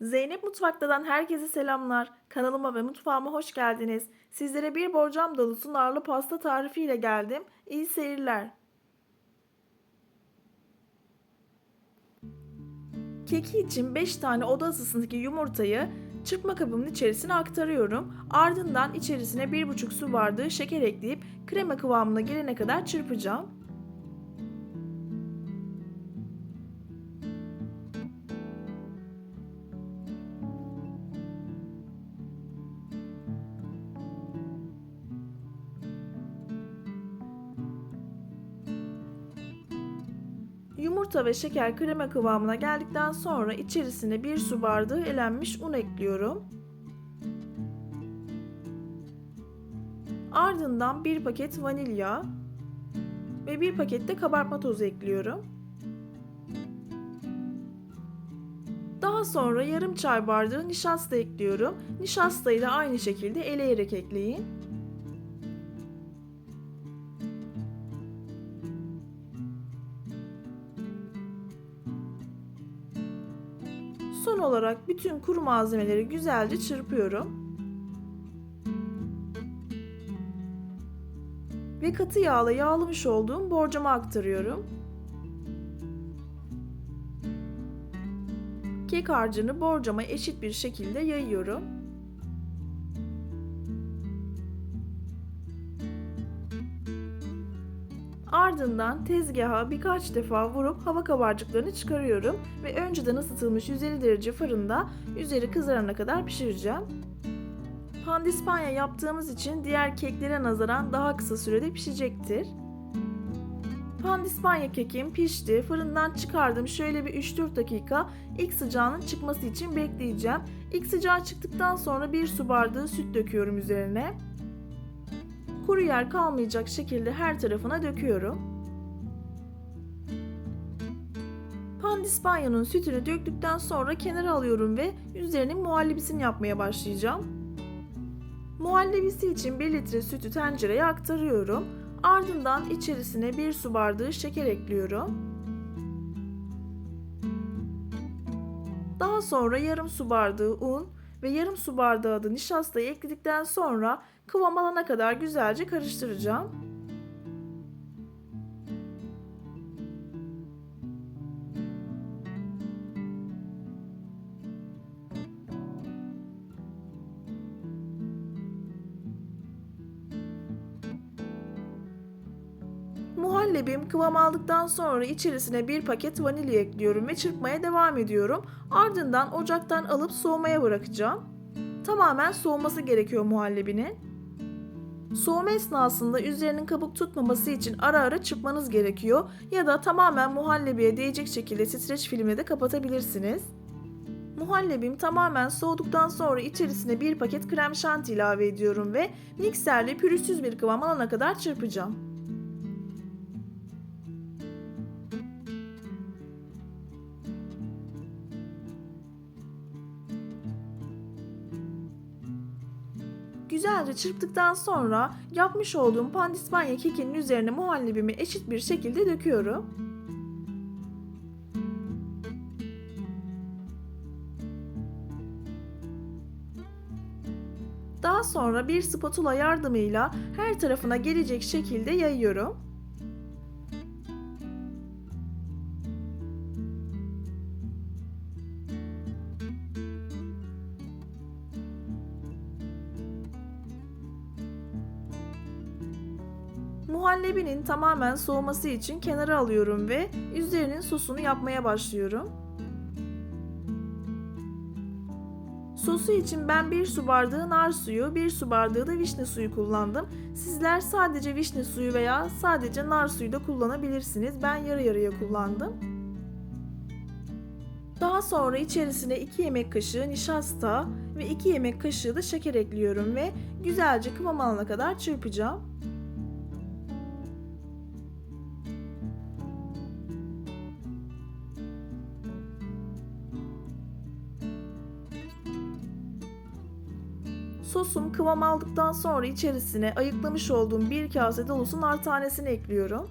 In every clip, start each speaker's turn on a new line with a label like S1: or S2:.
S1: Zeynep Mutfakta'dan herkese selamlar. Kanalıma ve mutfağıma hoş geldiniz. Sizlere bir borcam dolusu narlı pasta tarifiyle geldim. İyi seyirler. Keki için 5 tane oda ısısındaki yumurtayı çırpma kabımın içerisine aktarıyorum. Ardından içerisine 1,5 su bardağı şeker ekleyip krema kıvamına gelene kadar çırpacağım. Yumurta ve şeker krema kıvamına geldikten sonra içerisine 1 su bardağı elenmiş un ekliyorum. Ardından 1 paket vanilya ve 1 paket de kabartma tozu ekliyorum. Daha sonra yarım çay bardağı nişasta ekliyorum. Nişastayı da aynı şekilde eleyerek ekleyin. Son olarak bütün kuru malzemeleri güzelce çırpıyorum. Ve katı yağla yağlamış olduğum borcama aktarıyorum. Kek harcını borcama eşit bir şekilde yayıyorum. Ardından tezgaha birkaç defa vurup hava kabarcıklarını çıkarıyorum ve önceden ısıtılmış 150 derece fırında üzeri kızarana kadar pişireceğim. Pandispanya yaptığımız için diğer keklere nazaran daha kısa sürede pişecektir. Pandispanya kekim pişti. Fırından çıkardım. Şöyle bir 3-4 dakika ilk sıcağının çıkması için bekleyeceğim. İlk sıcağı çıktıktan sonra bir su bardağı süt döküyorum üzerine kuru yer kalmayacak şekilde her tarafına döküyorum. Pandispanya'nın sütünü döktükten sonra kenara alıyorum ve üzerinin muhallebisini yapmaya başlayacağım. Muhallebisi için 1 litre sütü tencereye aktarıyorum. Ardından içerisine 1 su bardağı şeker ekliyorum. Daha sonra yarım su bardağı un ve yarım su bardağı da nişastayı ekledikten sonra kıvam alana kadar güzelce karıştıracağım. Muhallebim kıvam aldıktan sonra içerisine bir paket vanilya ekliyorum ve çırpmaya devam ediyorum. Ardından ocaktan alıp soğumaya bırakacağım. Tamamen soğuması gerekiyor muhallebinin. Soğuma esnasında üzerinin kabuk tutmaması için ara ara çırpmanız gerekiyor ya da tamamen muhallebiye değecek şekilde streç filmle de kapatabilirsiniz. Muhallebim tamamen soğuduktan sonra içerisine bir paket krem şanti ilave ediyorum ve mikserle pürüzsüz bir kıvam alana kadar çırpacağım. Güzelce çırptıktan sonra yapmış olduğum pandispanya kekinin üzerine muhallebimi eşit bir şekilde döküyorum. Daha sonra bir spatula yardımıyla her tarafına gelecek şekilde yayıyorum. Muhallebinin tamamen soğuması için kenara alıyorum ve üzerinin sosunu yapmaya başlıyorum. Sosu için ben 1 su bardağı nar suyu, 1 su bardağı da vişne suyu kullandım. Sizler sadece vişne suyu veya sadece nar suyu da kullanabilirsiniz. Ben yarı yarıya kullandım. Daha sonra içerisine 2 yemek kaşığı nişasta ve 2 yemek kaşığı da şeker ekliyorum ve güzelce kıvam alana kadar çırpacağım. Sosum kıvam aldıktan sonra içerisine ayıklamış olduğum bir kase dolusu nar tanesini ekliyorum.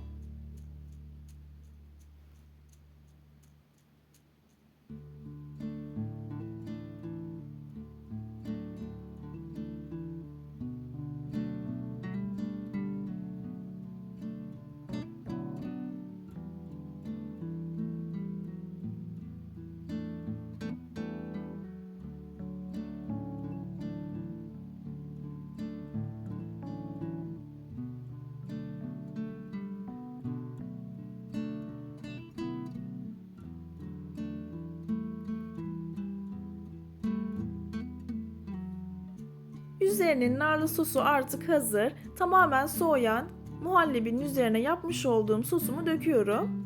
S1: Üzerinin narlı sosu artık hazır. Tamamen soğuyan muhallebinin üzerine yapmış olduğum sosumu döküyorum.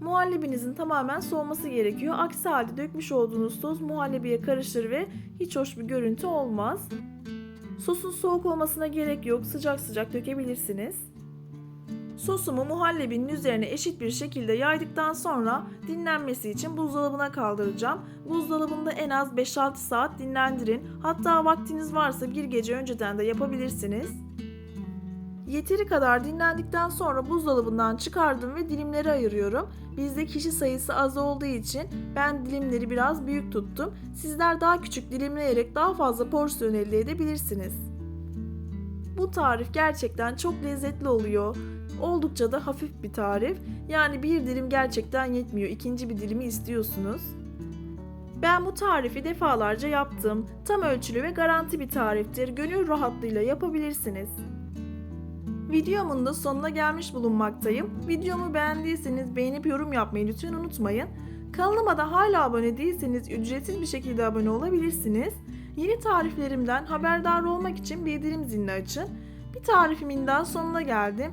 S1: Muhallebinizin tamamen soğuması gerekiyor. Aksi halde dökmüş olduğunuz sos muhallebiye karışır ve hiç hoş bir görüntü olmaz. Sosun soğuk olmasına gerek yok. Sıcak sıcak dökebilirsiniz. Sosumu muhallebinin üzerine eşit bir şekilde yaydıktan sonra dinlenmesi için buzdolabına kaldıracağım. Buzdolabında en az 5-6 saat dinlendirin. Hatta vaktiniz varsa bir gece önceden de yapabilirsiniz. Yeteri kadar dinlendikten sonra buzdolabından çıkardım ve dilimleri ayırıyorum. Bizde kişi sayısı az olduğu için ben dilimleri biraz büyük tuttum. Sizler daha küçük dilimleyerek daha fazla porsiyon elde edebilirsiniz. Bu tarif gerçekten çok lezzetli oluyor. Oldukça da hafif bir tarif. Yani bir dilim gerçekten yetmiyor. İkinci bir dilimi istiyorsunuz. Ben bu tarifi defalarca yaptım. Tam ölçülü ve garanti bir tariftir. Gönül rahatlığıyla yapabilirsiniz. Videomun da sonuna gelmiş bulunmaktayım. Videomu beğendiyseniz beğenip yorum yapmayı lütfen unutmayın. Kanalıma da hala abone değilseniz ücretsiz bir şekilde abone olabilirsiniz. Yeni tariflerimden haberdar olmak için bildirim zilini açın. Bir tarifimin daha sonuna geldim.